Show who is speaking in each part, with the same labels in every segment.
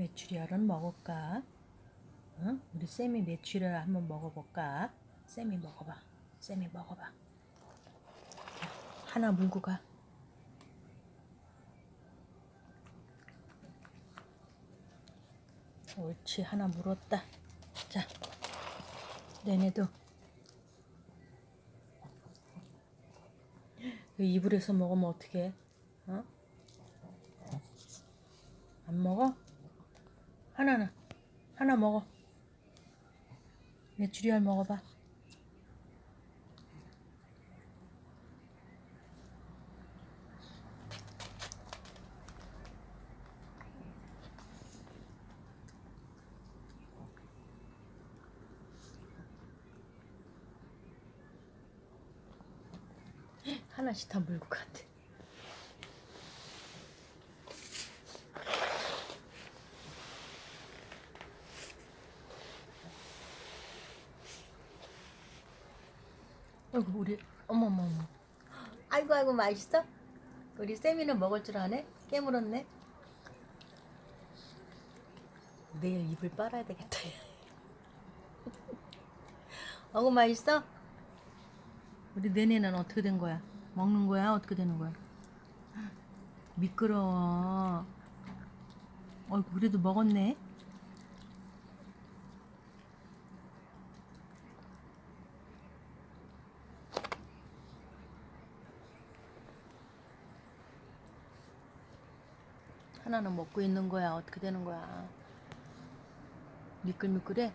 Speaker 1: 메추리알은 먹을까? 응? 우리 쌤이 메추리알 한번 먹어볼까? 쌤이 먹어봐. 쌤이 먹어봐. 자, 하나 물고 가. 옳지 하나 물었다. 자, 내내도 그 이불에서 먹으면 어떡해? 어? 안 먹어? 하나는 하나 먹어. 메추리알 먹어봐. 하나씩 다 물고 간대. 아이고 우리 어머머머. 아이고 아이고 맛있어? 우리 쌤이는 먹을 줄 아네? 깨물었네. 내일 입을 빨아야 되겠다. 어구 맛있어? 우리 내내는 어떻게 된 거야? 먹는 거야? 어떻게 되는 거야? 미끄러워. 어이구, 그래도 먹었네. 하나는 먹고 있는 거야. 어떻게 되는 거야? 미끌미끌해?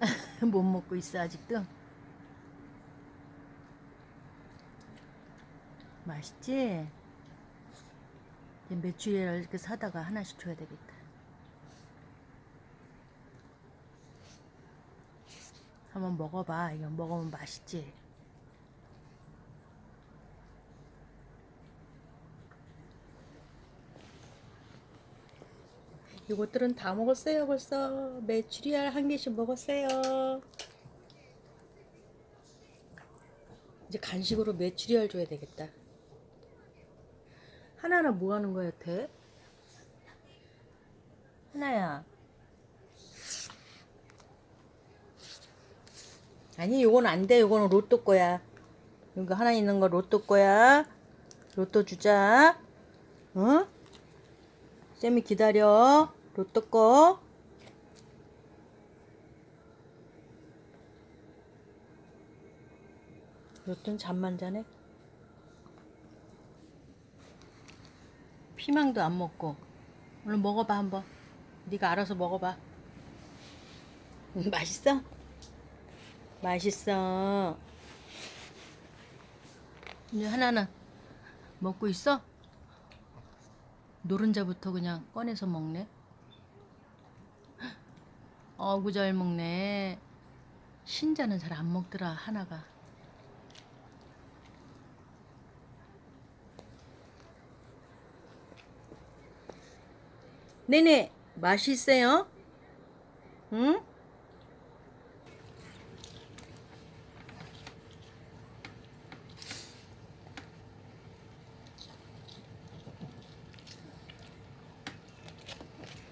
Speaker 1: 못 먹고 있어, 아직도? 맛있지? 메추리알 이렇게 사다가 하나씩 줘야 되겠다. 한번 먹어봐. 이거 먹으면 맛있지? 이것들은 다 먹었어요, 벌써. 메추리알 한 개씩 먹었어요. 이제 간식으로 메추리알 줘야 되겠다. 하나는 뭐 하는 거야, 여태? 하나야. 아니, 요건 안 돼. 요거는 로또 거야. 이거 하나 있는 거 로또 거야. 로또 주자. 어? 쌤이 기다려. 로또 거. 로또는 잠만 자네. 피망도 안 먹고 오늘 먹어봐 한번 네가 알아서 먹어봐 음, 맛있어? 맛있어 이제 하나는 먹고 있어? 노른자부터 그냥 꺼내서 먹네 어구 잘 먹네 신자는 잘 안 먹더라 하나가 네네 맛있어요? 응?